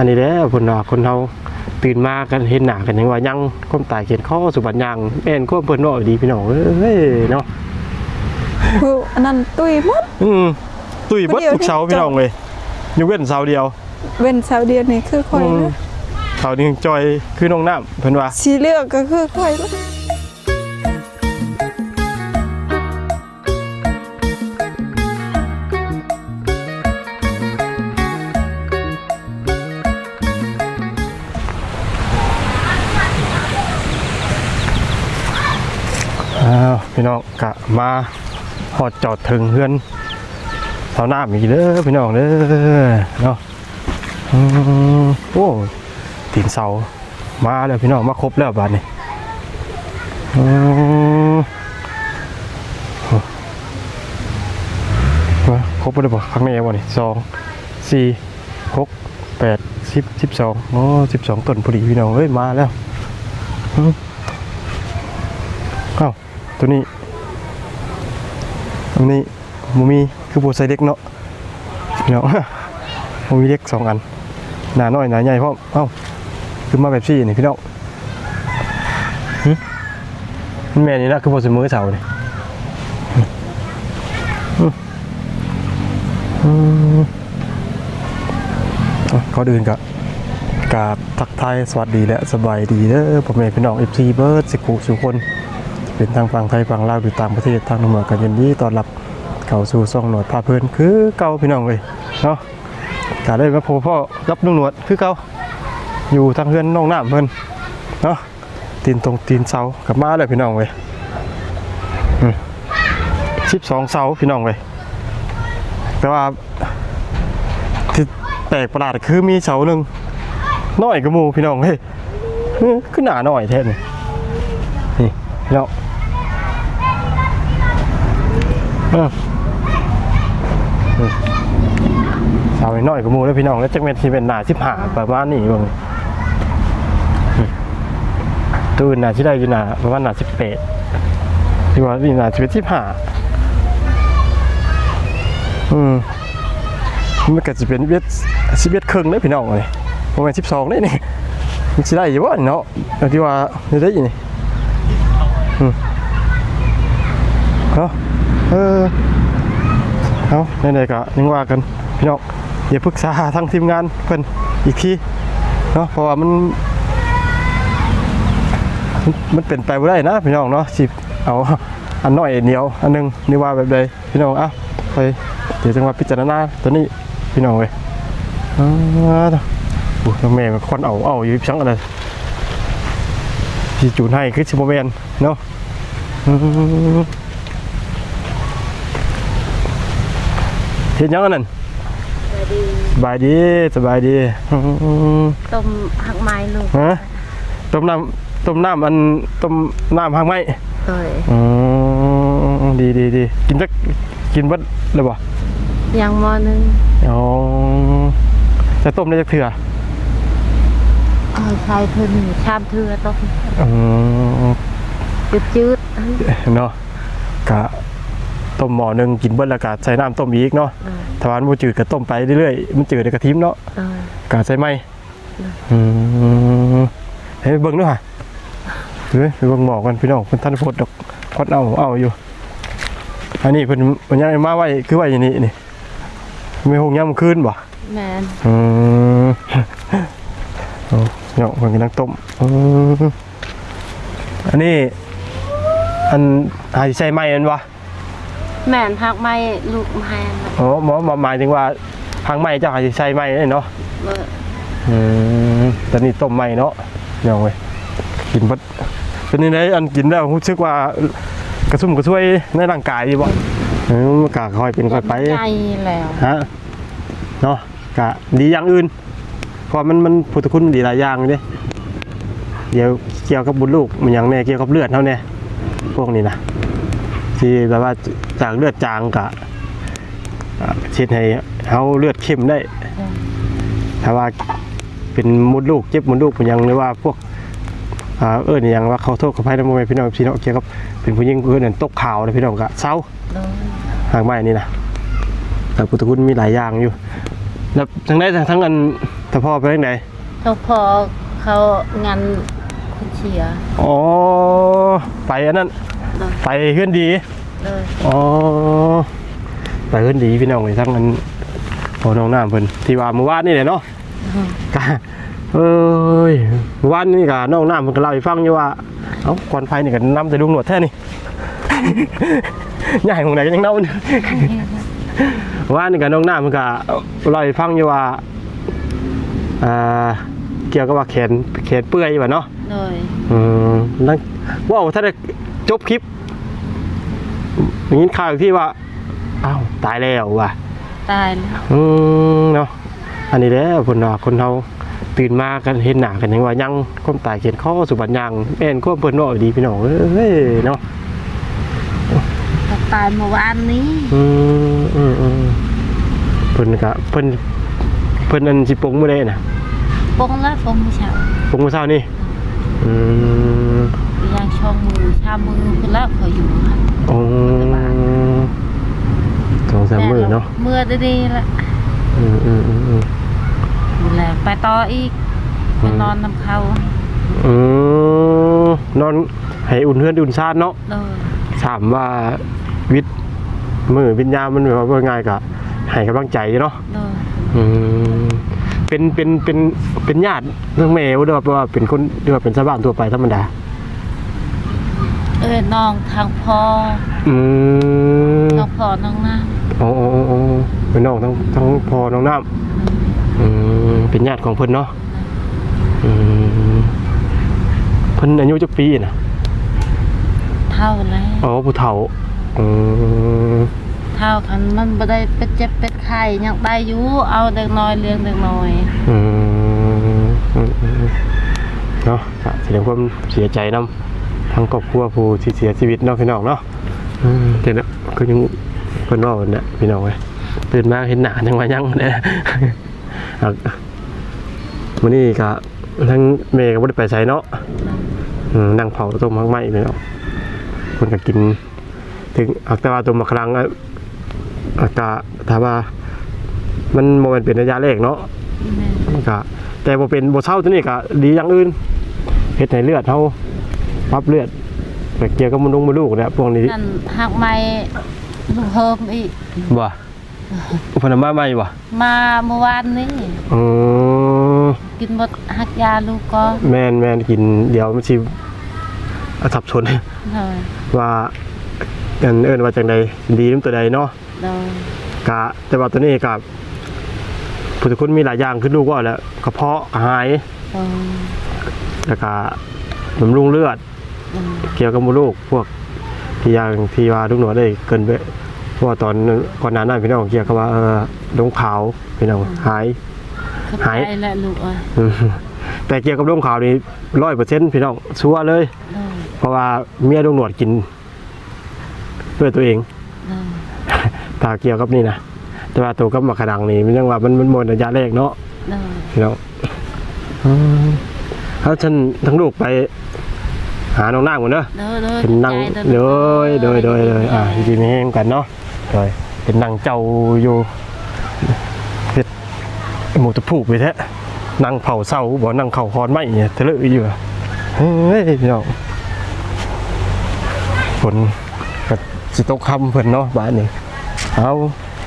อันนี้แหละคนเราคนเราตื่นมากันเห็นหน้ากันยังว่ายังก้มตายเขียนข้อสุบัญญังแม่นควบเพิ่นเนาะดีพี่น้องเอ้ยเนาะคืออันนั้นตุยหมดอืมตุ้ยเบดเดี๋ยวทุกเสานี่พี่น้องเลยยกเว้นเสาเดียว เว้นเสาเดียวนี่คือข่อยอืมเลยเสานี้จอยคือน้องน้ำเพิ่นว่าสีเหลืองก็คือข่อยเล พี่น้องกะมาหอดจอดถึงเฮือนเสาน้ำอีเด้อพี่น้องเด้อเนาะโอ้ตีนเสามาแล้วพี่น้องมาครบแล้วบาดนี้มาครบแล้วบ่ข้างในบ่นี่สองสี่หกแปดสิบสิบสองโอ้สิบสองต้นพอดีพี่น้องเอ้ยมาแล้วอื ตัวนี้ตัวนี้มูมีคือโบไซเด็กเนาะเนาะมูมีเด็กสองอันหนาน้อยหนาใหญ่เพราะเอ้าคือมาแบบซี่นี่พี่น้องหึมันแม่นี่นะคือโบเสมอเสาเนี่ยเขาเดินกับกาบทักทายสวัสดีและสบายดีเด้อพ่อแม่พี่น้องเอฟซีเบิร์ดสิกุสุคน เป็นทางฝั่งไทยฝั่งลาวหรือต่างประเทศทางหน่วยกันยินดีต้อนรับเข้าสู่ซ่องหนวดพาเพลินคือเก่าพี่น้องเลยเนาะกาได้มาพบพ่อรับนุ่งหนวดคือเก่าอยู่ทางเพื่อนน้องน้ำเพิ่นเนาะตีนตรงตีนเสากลับมาเลยพี่น้องเลยสิบสองเสาพี่น้องเลยแต่ว่าที่แปลกประหลาดคือมีเสาหนึ่งน้อยกว่าหมูพี่น้องเฮ้ยเอ้อขึ้นหนาหน่อยแท้นี่นี่พี่น้อง เออเออ สาวน้อยกับมูแล้วพี่น้องแล้วจักเม็ดที่เป็นหนาสิบห้าประมาณนี้เบ้างตื่นหนาที่ได้อยู่หนาประมาณหนาสิบแปดที่ว่านี่หนาสิบเอ็ดสิบห้าอืมมันก็จะเป็นเวทสิบเอ็ดครึ่งเลยพี่น้องเลยประมาณสิบสองเลยนี่มันจะได้อยู่วะเนาะที่ว่าจะได้อยินนี่อืมเนาะ เออเอาไหนๆก็ยังว่ากันพี่น้องอย่าปรึกษาหาทางทีมงานเพิ่นอีกทีเนาะเพราะว่ามัน มันเป็นไปบ่ได้นะพี่น้องเนาะสิเอาอันน้อยเหนียวอันหนึงนี่ว่าแบบใดพี่น้องอ้าไปเดี๋ยวจังหวะพิจารณาตัวนี้พี่น้องเว้ยอ้าวโอ้ยน้องแม่มันควันเอาเอาอยู่ชังอะไรที่จูนให้คือชิโมเมนเนาะอืม เห็นยังอันนั้นสบายดีสบายดีอื้อต้มหักไม้ลูกฮะต้มน้ำต้มน้ำอันต้มน้ำหางไม้โดยอือดีดีดีกินจักกินเบัดเลยบ่ยังมอหนึงอ๋อจะต้มได้จักเถื่อเอาใช้เพิ่นชามเทือต้มอือจืดจืดเนาะกะ ต้มหม้อหนึงกินเบิดแล้วก็ใส่น้ำต้มอีกเนาะโดยถ้าว่ามันบ่จืดก็ต้มไปเรื่อยๆมันจืดในกระทิมเนาะโดยกาใส่ไหมอืมเฮ้ยเบิ่งด้วยค่ะเฮ้ยไปเบิ่งหมอกกันพี่น้องเพิ่นท่านโพดดอกพอดเอาเอาอยู่ อันนี้เพิ่นเพิ่นยังมาไว้คือไว้อย่างนี้นี่มีหงยามคืนบ่แม่นอืมโอ้เนาะเพิ่นกำลังต้มอืมอันนี้อันหายใส่ไหมอันวะ แม่นหักไม้ลูกไม้น่ะอ๋อหมอหมอหมายถึงว่าทางไหมเจ้าหายใส่ไหมเนาะเบอร์อืมตอนนี้ต้มใหม่เนาะยังเว้ยกินบัดเป็นยังไงอันกินแล้วรู้สึกว่ากระซุ่มกระซวยในร่างกายดีบ่เออมันกะค่อยเป็นค่อยไป ใจแล้วฮะเนาะกะดีอย่างอื่นเพราะมันมันพุทธคุณดีหลายอย่างเด้เดี๋ยวเกี่ยวกับบุญลูกมันอย่างแน่เกี่ยวกับเลือดเท่าแน่พวกนี้นะ ที่แบบว่าจากเลือดจางกะอ่าเช็ดให้เฮาเลือดเข้มได้ ถ้าว่าเป็นมดลูกเจ็บมดลูกเป็นหยังหรือว่าพวกอ่าเออนี่ยังว่าเขาโทษกับภัยนะโมเมพี่น้องพี่น้องเกี่ยวกับเป็นผู้หญิงเพื่อนนตกข่าวนะพี่น้องกะเศร้าโดยหางไม้นี่นะแต่พุทธคุณมีหลายอย่างอยู่ แล้วทั้งได้ทั้งอันถ้าพ่อไปทางไหนเขาพอเขางานคุณเชียร์อ๋อไปอันนั้นเลย ไปเฮือนดีเลยอ๋อไปเฮือนดีพี่น้องเลยทั้งนั้นพอน้องน้ำเพิ่นที่ว่าเมื่อวานนี่แหละเนาะกะเอ้ยเมื่อวานนี่กะน้องน้ำเพิ่นก็เล่าให้ฟังอยู่ว่าเอ้าก่อนไฟนี่ก็นำแต่ลุงหนวดแท้นี่ใหญ่ของไหนก็ยังเน่าอยู่ว่านี่กับน้องน้ำมันก็เล่าให้ฟังอยู่ว่าอ่าเกี่ยวกับว่าแขนแขนเปื่อยว่ะเนาะเลยอืมนั่นว้าวถ้าได้ จบคลิปอย่างนี้ข่าวอีกที่ว่าอ้าวตายแล้วว่ะตายแล้วอืมเนาะอันนี้แหละคนเราคนเราตื่นมากันเห็นหน้ากันยังว่ายังก้มตายเขียนข้อสุบัญญังแม่นควบเพิ่นเนาะดีพี่น้องเอ้ยเนาะเขาตายเมื่อวานนี้อืมอืมอืมเพิ่นก็เพิ่นเพิ่นอันสิปลงมื้อใดน่ะปงแล้วปงไม่เช้าปลงมื้อเช้านี่อืม ยังช่องมือชามือคือแล้วเขาอยู่ค่ะโอ้สองสามมื้อเนาะเมื่อดีๆละอืมอืมอืมอืมดูแลไปต่ออีกไปนอนน้ำเขาอืมนอนให้อุ่นเฮือนอุ่นชาติเนาะเลยถามว่าวิทย์มือวิญญาณมันแบบว่าง่ายกะให้กำลังใจเนาะเลยอืมเป็นเป็นเป็นเป็นญาติเรื่องแม่หรือว่าเป็นคนหรือว่าเป็นชาวบ้านทั่วไปธรรมดา เอ้ยน้องทางพ่ออืมน้องพ่อน้องน้าอ๋ออ๋ออ๋อเป็นน้องทั้งทั้งพ่อน้องน้ำอืมเป็นญาติของเพิ่นเนาะอืมเพิ่นอายุจักปีน่ะเท่าแล้วอ๋อผู้เฒ่าอืมเท่าคันมันบ่ได้เป็ดเจ็บเป็ดไข้ยังได้อยู่เอาเด็กน้อยเลี้ยงเด็กน้อยอืมอืมอืมเนาะก็แสดงความเสียใจนํ ทั้งครอบครัวผู้ที่เสียชีวิตเนาะพี่น้องเนาะอืมแต่เนาะก็ยังเพิ่นเว่าเน่ะพี่น้องเว้ยตื่นมาเห็นหน้ายังว่ายังเด้อมื้อนี้ก็ทั้งเมย์ก็บ่ได้ไปไสเนาะอืมนั่งเผาต้มมักไหม้พี่น้องเพิ่นก็กิน ถึงอักแต่ว่าตัวมะครังอะอักตาถามว่า มันโมเมนเป็นระยะแรกเนาะแม่มันก็แต่บ่เป็นบ่เศร้าตัวนี้ก็ดีอย่างอื่นเฮ็ดให้เลือดเฮา ปรับเลือดไปเกี่ยวกับมันลงมดลูกเนี่ยพวกนี้นั่นหักไม้ลูกเฮิมอีกบ่เพิ่นเอามาใหม่บ่มาเมื่อวานนี้อือกินหมดหักยาลูกก็แม่นแม่นกินเดี๋ยวมันสิสับสนเลยว่าอันเอิ้นว่าจังใดดีนำตัวใดเนาะเลยกะแต่ว่าตัวนี้ก็ผู้ทุกคนมีหลายอย่างขึ้นลูกว่าแล้วกระเพาะอาหายเออแล้วก็บำรุงเลือด เออเกี่ยวกับมดลูกพวกที่อย่างที่ว่าลูกหนวดได้เกินไปเพราะว่าตอนก่อนหน้านั้นพี่น้องเกี่ยวกับว่าเออดงขาวพี่น้องหายเข้าหายใจแล้วลูกเอ้ยอืมแต่เกี่ยวกับดงขาวนี่ร้อยเปอร์เซ็นต์พี่น้องชัวร์เลยเลย เพราะว่าเมียดงหนวดกินด้วยตัวเองเลยถ้าเกี่ยวกับนี่นะแต่ว่าตัวกับมะขดังนี่มันยังว่ามันมันหมดระยะแรกเนาะเลยพี่น้องอืมแล้วฉันทั้งลูกไป หาน้องนางหมดเนอะเลยเลยเป็นนั่งใจโดด้ยโดยโดยโดยอ่าดีไม่แห้งกันเนาะโดยเป็นนั่งเจ้าอยู่เฮ็ดหมูตะผูกไปแท้นั่งเผาเศร้าบ่นั่งเข่าคอนไม่เนี่ยทะเลอะอยู่อะเฮ้ยพี่น้องฝนกับสิตกคำเพิ่นเนาะบ้านนี้เอา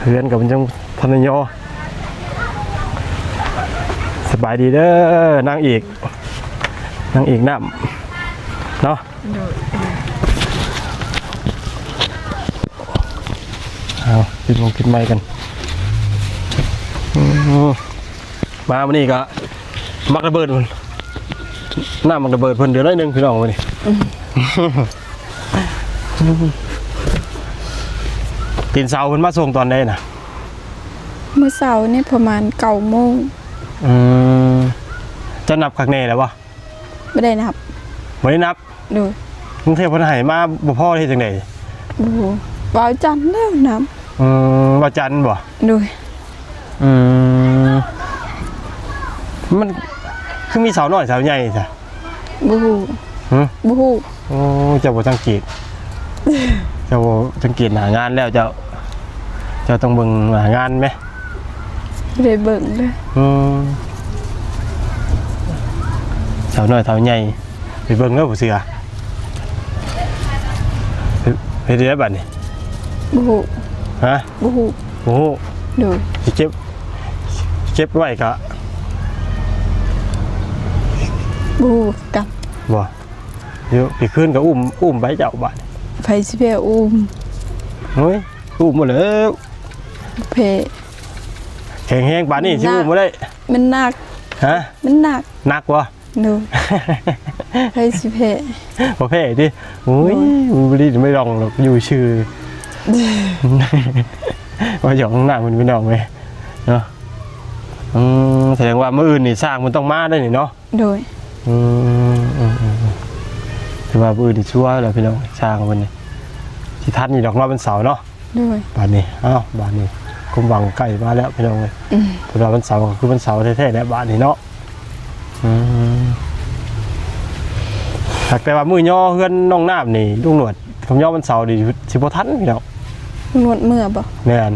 เฮือนกับมันจังทันยอสบายดีเด้อนางอีกนางอีกน้ำ เนาะเอากินลงกินไม้กันอืมมาวันนี้ก็มักระเบิดมันหน้ามักระเบิดเพิ่นเดี๋ยวน้อยหนึงพี่น้องวันนี้ตีนเสาเพิ่นมาส่งตอนใดน่ะเมื่อเสาร์นี่ประมาณเก้าโมงอืมจะนับคักแน่แล้ววะไม่ได้นับ บ่ได้นับดูกรุงเทพเพิ่นให้มาบ่พอเฮ็ดจังได๋ดูวาวจันทร์แล้วนับอืมว่าจันทร์บ่ดูอืมมันคือมีเสาน้อยเสาใหญ่จ้ะบูฮูหึบูฮูโอ้เจ้าบ่สังเกต เจ้าบ่สังเกตหางานแล้วเจ้า เจ้าต้องเบิ่งหางานไหมไม่ได้เบิ่งเลยอืมาวน้อยสาวใหญ่ไป เบิ่งเด้อผู้เสือไปไปเรียนบัดนี่บ่ฮู้ฮะบ่ฮู้โอ้โหโดยสิเก็บเก็บไว้กะบ่ฮู้กันบ่เดี๋ยวไปคืนก็อุ้มอุ้มไปเจ้าบัดไผสิไปอุ้มเฮ้ยอุ้มหมดแล้วเพแข็งแห้งปานนี้สิอุ้มบ่ได้มันหนักฮะมันหนักหนักบ่โดยไผสิเพบ่แพ้ดิโอ้ยบ่ได้ไม่ลองหรอกอยู่ชื่อว่าหยอกข้างหน้ามันไม่นอกไหมเนาะอืมแสดงว่ามื้ออื่นนี่สร้างมันต้องมาได้นี่เนาะโดยอืมอืมอืมอืมถือว่ามื้ออื่นนี่ชัวร์แล้วพี่น้องสร้างมันนี่สิทันนี่ดอกเนาะเป็นเสาร์เนาะโดยบานนี้อ้าวบานนี้คุมหวังใกล้มาแล้วพี่น้องเอ้ยอืมเพราะว่าวันเสาร์ก็คือวันเสาร์แท้ๆแล้วบานนี้เนาะอืม หากแต่ว่ามื้อย่อเฮือนน้องน้ำนี่ลุงหนวดคำย่อวันเสาร์นี่สิบ่ทันพี่น้องนวดมือบ่แม่น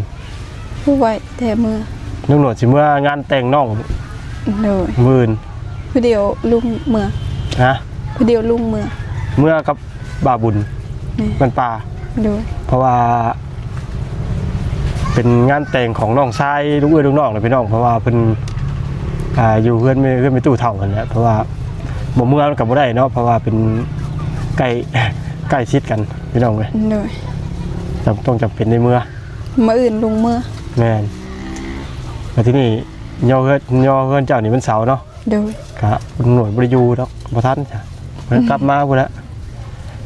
ผู้ไว้แต่มือลุงหนวดสิเมื่องานแต่งน้องโดยมื่นผู้เดียวลุงมือนะผู้เดียวลุงมือเมื่อกับบ่าบุญนี่มันป่าโดยเพราะว่า เป็นงานแต่งของน้องชายลูกเอ้ยลูกน้องเลยพี่น้องเพราะว่าเพิ่น อ่าอยู่เพื่อนไม่เพื่อนไม่ตู้เท่ากันแหล้วเพราะว่าบ่เมื่อมันกับบ่ได้เนาะเพราะว่าเป็นใกล้ ใกล้ชิดกันพี่น้องเลยโดยจำต้องจำเป็นในเมื่อมาอื่นลุงมือแม่นแต่ที่นี่ย่อเฮือนย่อเฮือนเจ้านี่มันเสาร์เนาะโดยกะหน่วยบริยูดอกบ่ทันจ้ะมันกลับมาพุ่นละ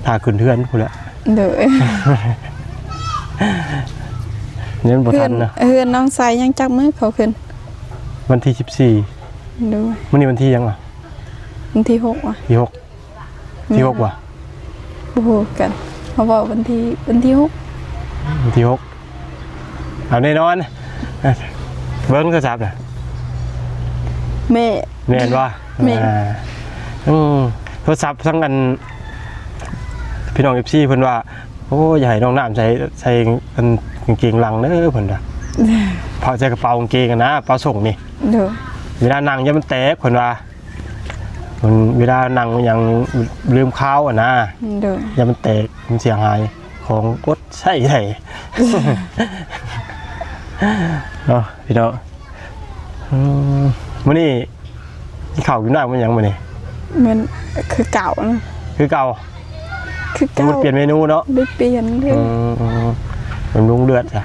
ถ้าขึ้นเทือนพุ่นละโดยเนี่ยมันบ่เพื่อทันนนะเพื่อนน้องสายยังจับมือเขาขึ้นวันที่14 โดยมื้อนี้วันที่ยังอะวันที่หกอะที่หกที่หกว่ะโอ้โหกันเขาบอกวันที่วันที่หกวันที่หกเอาแน่นอนเบิ้งโทรศัพท์น่ะแม่แม่นว่าแม่นอืมโทรศัพท์ทั้งอันพี่น้อง FC เพิ่นว่าโอ้อย่าให้น้องน้ำใส่ใส่อันกางเกงหลังเด้อเพิ่นว่าเพอใส่กระเป๋ากางเกงอะนะกระเป๋าส่งนี่โดย เวลานั่งอย่ามันแตกคนว่ามันเวลานั่งยังลืมข้าวอะนะโดยอย่ามันแตกมันเสียหายของกดใช่ไทยเนาะพี่น้องอืมมื้อนี้ที่ข้าวอยู่หน้ามันหยังมื้อนี้มันคือเก่านะคือเก่าคือมันเก่าบ่เปลี่ยนเมนูเนาะได้เปลี่ยนเลยอืมอืมมันลุงเลือดจ้ะ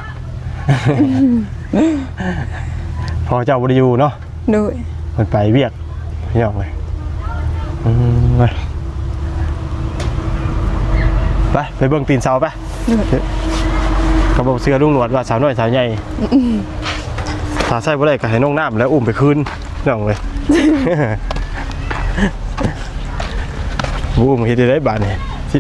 พอเจ้าบ่ได้อยู่เนาะ โดยมันไปเวียกพี่น้องเลยอืมไปไปไปเบิ่งตีนเสาไปโดยกระบอกเสือลุงหนวดว่าสาวน้อยสาวใหญ่ถ้าใส่บ่ได้ก็ให้น้องน้ำแล้วอุ้มไปคืนน้องเลยอุ้มเฮ็ดได้ได้บาดนี่สิ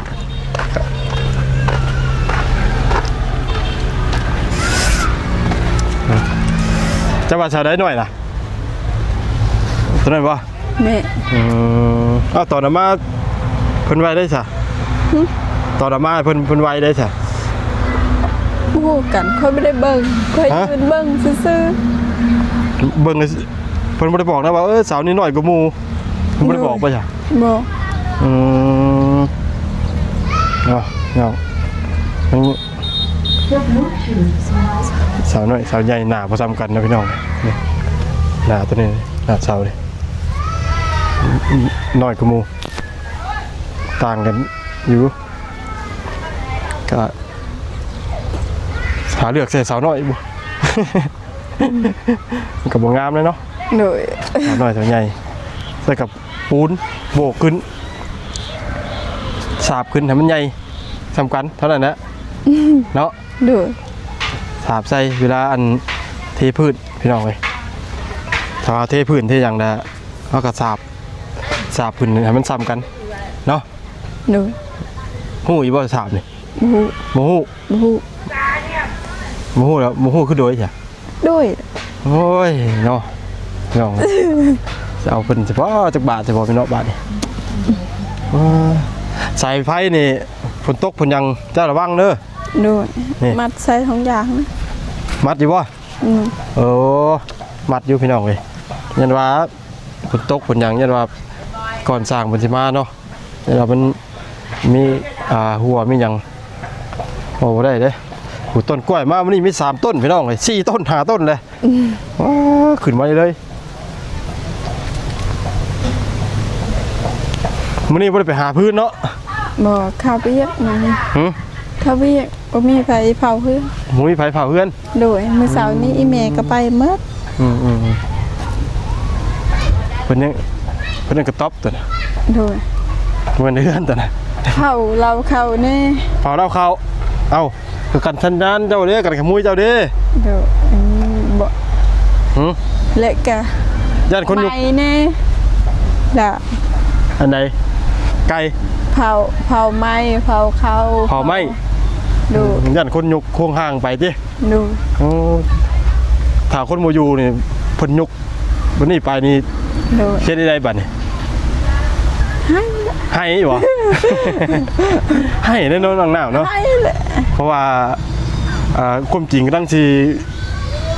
จะว่าสาวได้หน่อยล่ะ ตัวนั้นบ่แม่อืมอ้าวตอนนั้นมาเพิ่นไว้ได้ซะตอนนั้นมาเพิ่นเพิ่นไว้ได้ซะโอ้โหกันค่อยไม่ได้เบิ่งค่อยฮะ ยืนเบิ่งซื่อเบิ่งเลยสิเพิ่นบ่ได้บอกนะว่าเออสาวนี้น้อยกว่าหมู่เพิ่นบ่ได้บอกป่ะจ้ะๆบอกอืมเนาะเนาะมันสาวน้อยสาวใหญ่หน้าบ่ซ้ำกันนะพี่น้องนี่หน้าตัวนี้หน้าสาวนี่ น้อยกว่าหมู่ต่างกันอยู่ก็หาเลือกใส่สาวน้อยบ่ มันก็บ่งามเลยเนาะโดยสาวน้อยสาวใหญ่ใส่กับปูนโบกขึ้น สาบขึ้นให้มันใหญ่สำคัญเท่านั้นนะเนาะโดยสาบใส่เวลาอันเทพืชพี่น้องเลยถ้าว่าเทพื้นเทอย่างใดเราก็สาบ สาบขึ้นให้มันซ้ำกันเนาะโดยหู้อีบ่สาบนี่บูบ่ฮู้บูบ่ฮู้แล้วบ่ฮู้คือโดยจ้ะโดยโอ้ยเนาะพี่น้องจะเอาเพิ่นเฉพาะจักบาทเฉพาะพี่น้องบาทนี่ว้าสายไฟนี่ฝนตกฝนยังเจ้าระวังเด้อโดยนี่มัดใส่ท้องยางนะมัดอยู่บ่อืมโอ้มัดอยู่พี่น้องเลยยันว่าฝนตกฝนหยังยันว่า ก่อนสร้างบัญชีมาเนาะแต่เรามันมีอ่าหัวมีหยังโอ้บ่ได้เด้หูต้นกล้วยมามันนี่มีสามต้นพี่น้องเลยสี่ต้นห้าต้นเลยว้าขึ้นมาเลยมันนี่บ่ได้ไปหาพื้นเนาะบ่ข้าวเปียกมาหึข้าวเปียกบ่มีไผเผาเพื่อนหมูมีไผเผาเพื่อนโดยมื้อเช้านี้อีแม่ก็ไปเมิดอืมอืมอืมเพิ่นยัง เพิ่นยังกระต๊อบตัวน่ะโดยเพิ่นเฮือนตัวน่ะเผาเราเข้าแน่เผาเราเขาเอ้าคือกันสันดานเจ้าเด้กันขโมยเจ้าเด้โดยอืมบ่หึและก็ย่านคนยุกไปแน่ล่ะอันใดไก่เผาเผาไม้เผาเขาเผาไหม้ดูย่านคนยุกโค้งห่างไปติดู โอ้ถ้าคนบ่อยู่นี่เพิ่นยุกวันนี้ไปนี่ ดูเฮ็ดได้บัดนี่ให้อยู่บ่ให้แน่นอนน้องหนาวเนาะไปเลยเพราะว่าอ่าความจริงก็ตั้งที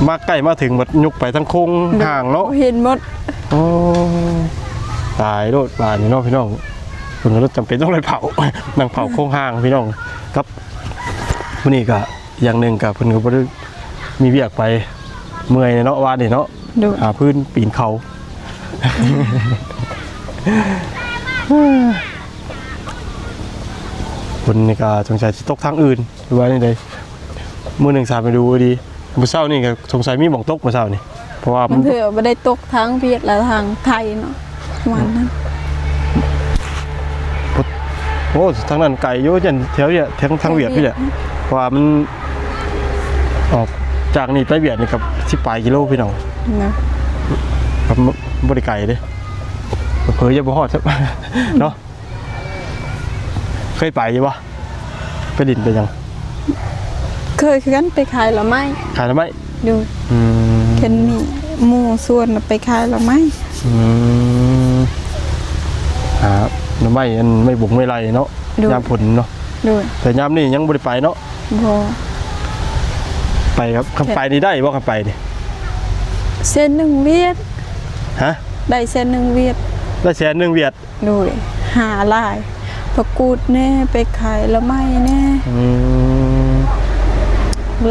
มาใกล้มาถึงหมดยุกไปทั้งโค้งห่างเนาะเห็นหมดโอ้ตายโลดบานนี่เนาะพี่น้องคุณรถจำเป็นต้องเลยเผานั่งเผาโค้งห่างพี่น้องครับวันนี้ก็อย่างหนึ่งกับเพิ่นก็บ่ได้มีเวียกไปเมื่อยเนาะวานนี่เนาะดูหาพื้นปีนเขา คนนี่ก็สงสัยสิตกทางอื่นหรือว่านี่ใดมื้อหนึ่งสามไปดูดีมื้อเช้านี่ก็สงสัยมีหม่องตกมื้อเช้านี่เพราะว่ามันเถื่อไม่ได้ตกทั้งเวียดและทางไทยเนาะประมันนั้นโอ้ทางนั้นไกลอยู่จันแถวเนี่ยทางทางเวียดพี่เนี่ยเพราะว่ามันออกจากนี่ไปเวียดนี่กับที่ปลายกิโลพี่น้องนะ ครับบ่ได้ไกลเด้เผยจะบ่ฮอดเนาะเคยไปอยู่บ่ไปดินไปยัง เคยคือกันไปขายหรือไม่ขายทำไมดูอืมเห็นมีหมู่ส่วนน่ะไปขายหรือไม่อืมอ่าหน่อไม้อันไม่บุกไม่ไรเนาะยามผลเนาะดูแต่ยามนี่ยังบ่ได้ไปเนาะบ่ไปครับคำไปนี่ได้บ่คำไปนี่เส้นหนึ่งเวียด ฮะได้เส้นหนึ่งเวียดได้แสนหนึงเวียดดูหาลายประกูดแน่ไปขายหรือไม่แน่อืม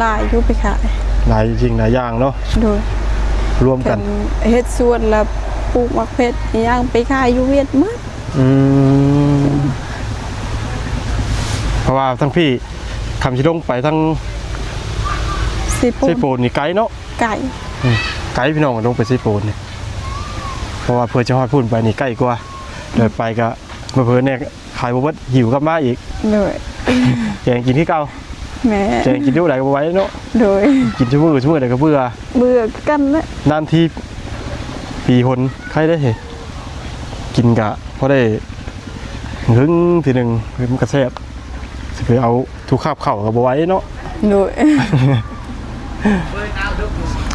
ลายอยู่ไปขายหลายจริงหลายอย่างเนาะดูรวมกักันนเฮ็ดส่วนแล้วปลูกมักเพชรอีหย่างไปขายอยู่เวียดหมดอืมเพราะว่าทั้งพี่คำชิลงไปทั้งสิปไซนโปนนี่ไกลเนาะไก่อืมไกลพี่น้องลงไปไซโปนนี่ เพราะว่าเพื่อจะฮอดพุ่นไปนี่ใกล้กว่าเดินไปก็เพื่อๆเนี่ยขายบ่เบิดหิวกลับมาอีกโดยแกงกินที่เก่าแหม่แกงกินอยู่ไหนก็บ่ไหว้เนาะโดยกินชั่วโมงชั่วโมงใดก็เบื่อเบื่อกันแล้วนานที่ปีหนใครได้เห็นกินกะพอได้หึงทีหนึ่งมันกระแซบสิไปเอาทุกคาบเข่ากับไหว้เนาะโดย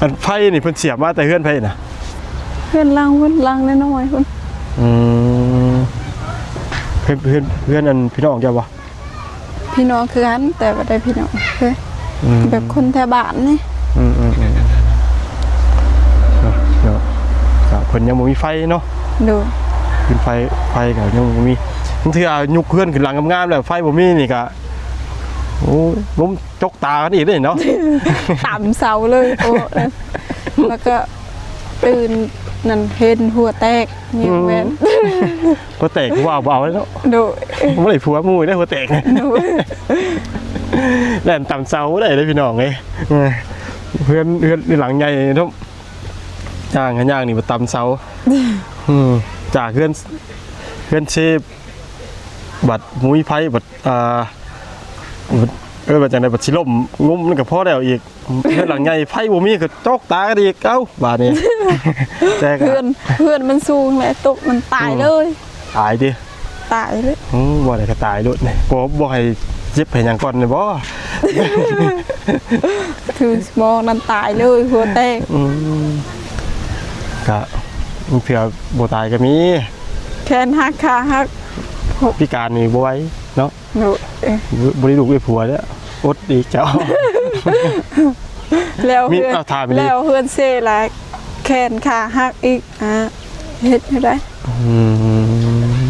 อันไพ่นี่เพิ่นเสียบมาแต่เฮือนไพ่น่ะ เพื่อนลังเพื่อนลังน้อยๆคนอืมเพื่อนเพื่อนเพื่อนอันพี่น้องเจ้าบ่พี่น้องคือกันแต่บ่ได้พี่น้องเคยอืมแบบคนแถวบ้านนี่อืมอืมอืมเนาะเนาะก็เพิ่นยังบ่มีไฟเนาะโดยขึ้นไฟไฟก็ยังบ่มีบางทีอายุคเพื่อนขึ้นหลังงามๆแล้วไฟบ่มีนี่ก็โอ้ยผมจกตากันอีกเด้เนาะต่ำเสาเลยโอ้แล้วก็ ตื่นนั่นเห็นหัวแตกเงียบแม่นหัวแตกว่าบ่เอาแล้วเนาะโดยผมบ่ได้ผัวหมู่ได้หัวแตกโดยแล่นต่ำเสาได้เลยพี่น้องเอ้ยเออเพื่อนเพื่อนหลังใหญ่เนาะย่างกันย่างนี่มาต่ำเสาอืมจากเพื่อนเพื่อนเชฟบัดมุ้ยไพ่บัดอ่าบัด เออบัดจังไดบัดสิล่มงุ้มนั่นก็พอแล้วอีกเพื่อนหลังใหญ่ไพ่บ่มีก็จอกตากันอีกเอ้าบาดนี้แต่ก็เพื่อนเพื่อนมันสูงแหละตกมันตายเลย ตายดิตายเลยอืมบ่ได้ก็ตายโลดนี่บ่บ่ให้เจ็บให้หยังก่อนนี่บ่ถือสมองนั้นตายเลยหัวแตกอืมก็เผื่อบ่ตายก็มีแขนหักขาหักพิการนี่บ่ไหว เนาะโดยเอ้ยบ่ได้ลูกได้ผัวแล้วอดอีกเจ้า แล้วมีเพื่อนเอาถามไปดิแล้วเพื่อนเซ่ละแขนขาหักอีกอะเฮ็ดให้ได้อืม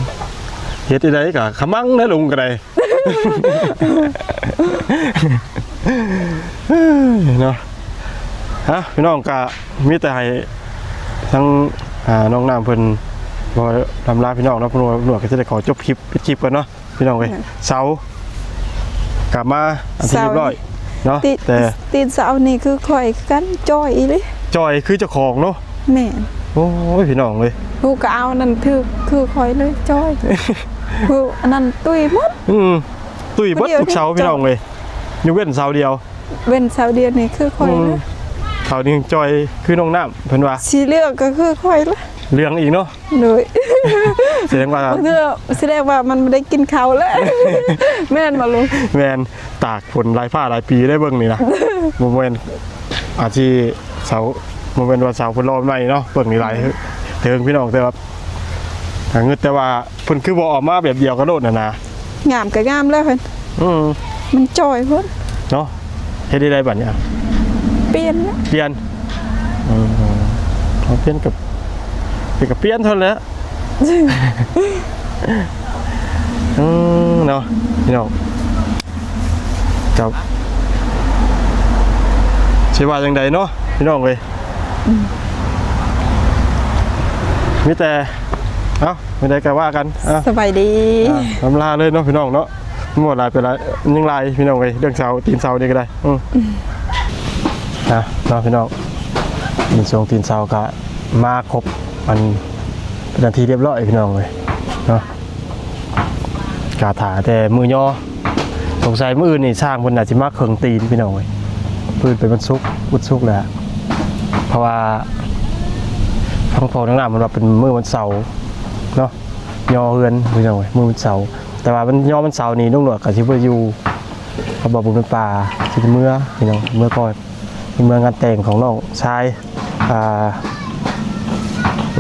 เฮ็ดได้กะขมังนะลุงก็ได้ เนาะฮะพี่น้องกะมีแต่ให้ทั้งอ่าน้องน้ำเพิ่นบ่ทำลาพี่น้องเนาะเพิ่นว่าหนวดก็จะได้ขอจบคลิปปิดคลิปกันเนาะ พี่น้องเว้ยเสาร์กลับมาอันที่เรียบร้อยเนาะตีนแต่ตีนเสานี่คือข่อยกันจ้อยอีเลยจอยคือเจ้าของเนาะแม่นโอ้ยพี่น้องเลยผู้ก็เอานั่นคือคือข่อยเลยจ้อยผู้อันนั้นตุ้ยหมดอืมตุ้ยเบิดเดี๋ยวทุกเสาร์นี่พี่น้องเลยยกเว้นเสาร์เดียว เว้นเสาเดียวนี่คือข่อยอืเลมยเสาร์นี้จอยคือน้องน้ำเพิ่นว่าสีเหลืองก็คือข่อยเลย เรื่องอีกเนาะโดยแสดงว่าเพื่อแสดงว่ามันไม่ได้กินข้าวแล้ว แม่นมาลุงแมนตากฝนหลายผ้าหลายปีได้เบิ่งนี่นะโมเมนอาชีเสาโมเมนว่าเสาฝนรอใหม่เนาะเบิ่งนี่หลายเถิงพี่น้องแต่ว่าหาเงินแต่ว่าเพิ่นคือบ่ออกมาแบบเดียวกันโลดน่ะนะงามก็งามแล้วเพิ่นอืมมันจ้อยเพิ่นเนาะเฮ็ดได้ได้บัดเนี่ยเปลี่ยนแล้วเปลี่ยนอืมเอาเปลี่ยนกับ เปลี่ยนกับเปลี่ยนเท่านั้นแหละอืมเนาะพี่น้องกับใช่ว่าจังใดเนาะพี่น้องเลยมีแต่เอ้าไม่ได้ก็ว่ากันอะสบายดีอะลำลาเลยเนาะพี่น้องเนาะหมดลายไปแล้วยังลายพี่น้องเลยเรื่องเสาตีนเสานี่ก็ได้อืมอะเนาะพี่น้องตีนทรงตีนเสาก็มาครบ มันเป็นนาทีเรียบร้อยพี่น้องเลยเนาะกาถาแต่มือย่อสงสัยมืออื่นนี่สร้างบนอาจจะมาเคิงตีนพี่น้องเลยพื้นเป็นมันซุกวุดซุกแหละเพราะว่าพังพอทั้งหน้ามันว่าเป็นมือวันเสาร์เนาะยอเฮือนพี่น้องเว้ยมือมันเสาแต่ว่ามันยอมันเสานี่นุ่งหนวดกับชิบอยู่เขาบอกบุญเป็นป่าชิบเมื่อพี่น้องเมื่อก่อนเมื่องานแต่งของน้องชายอ่า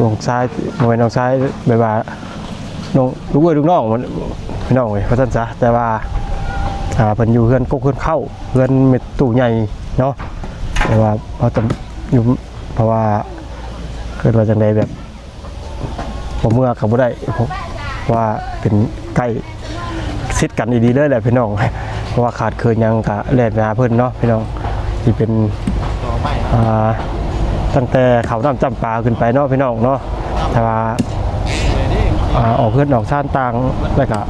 น้องชายโมเป็นน้องชายแบบว่าน้องลูกเอ้ยลูกน้องมันพี่น้องเว้ยเพราะฉะนั้นจ้ะแต่ว่าอ่าเพิ่นอยู่เฮือนก็เฮือนเข้าเฮือนเม็ดตู้ใหญ่เนาะแต่ว่าเขาจะอยู่เพราะว่าเกิดว่าจังใดแบบผมเมื่อกับบ่ได้เพราะว่าเป็นใกล้ซิดกันดีๆเลยแหละพี่น้องเพราะว่าขาดเคินยังกะแล่นไปหาเพิ่นเนาะพี่น้องที่เป็นอ่า ตั้งแต่เขาน้ำจำปาขึ้นไปเนาะพี่น้องเนาะแต่ว่าออกเพื่อนออกชาติต่างแล้วก็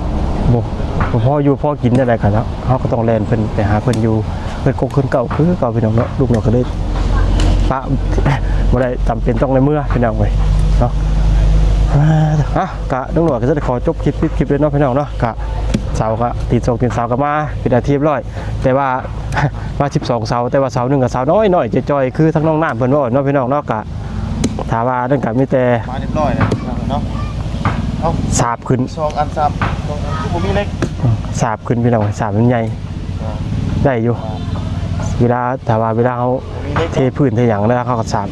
บ่บ่พ่ออยู่พ่อกินได้ไรกันเนาะเขาก็ต้องแล่นเพิ่นไปหาเพิ่นอยู่เพิ่นกกเพิ่นเก่าคือเก่าพี่น้องเนาะลูกเนาะก็เลยปะบ่ได้จำเป็นต้องในเมื่อพี่น้องเว้ยเนาะอะกะน้องหนวดก็จะขอจบคลิปคลิปเลยเนาะพี่น้องเนาะกะ สาก็ตีนส่งตีนเสาก็มาเป็นอาทีเรียบร้อย แต่ว่าว่า12เสาแต่ว่าเสาหนึ่งกับเสาน้อยหน่อยจะจอยๆคือทั้งน้องน้ำเพิ่นว่าเนาะพี่น้องเนาะกะถามว่านั่นกะมีแต่มาเรียบร้อยนะเนาะเอาสาบขึ้นซองอันซับซองอันผมมีเล็กสาบขึ้นพี่น้องสาบมันใหญ่ได้อยู่เวลาแต่ว่าเวลาเขามีเล็กเทพื้นเทหยังแล้วเขาก็สาบ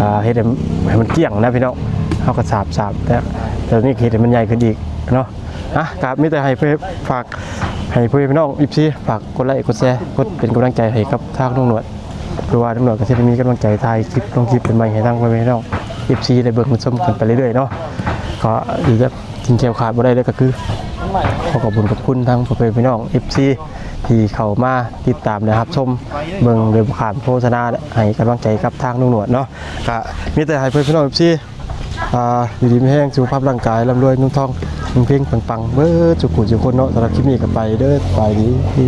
อ่าเฮ็ดให้ให้มันเกลี้ยงนะพี่น้องเขาก็สาบสาบแต่แต่นี่เฮ็ดให้มันใหญ่ขึ้นอีกเนาะ อะครับมีแต่ให้เพื่อฝากให้เพื่อนพี่น้องอิบซีฝากกดไลค์กดแชร์กดเป็นกำลังใจให้กับทางน้องหนวดเพราะว่าน้องหนวดก็จะได้มีกำลังใจถ่ายคลิปลงคลิปเป็นใหม่ให้ทางเพื่อนพี่น้องอิบซีได้เบิกมันชมกันไปเรื่อยๆเนาะก็ดีจะกินเกียวขาดบ่ได้เลยก็คือขอขอบคุณขอบคุณทั้งพ่อแม่พี่น้อง FC ที่เข้ามาติดตามนะครับชมเบิ่งโดยผ่านโฆษณาให้กำลังใจกับทางนุ่งหนวดเนาะก็มีแต่ให้เพื่อนพี่น้อง FC อ่าอยู่ดีไม่แห้งสุขภาพร่างกายร่ำรวยนุ่งทองนุ่งเพ่งปังๆเบ้อจุกุจุกคนเนาะสำหรับคลิปนี้ก็ไปเด้อไปดี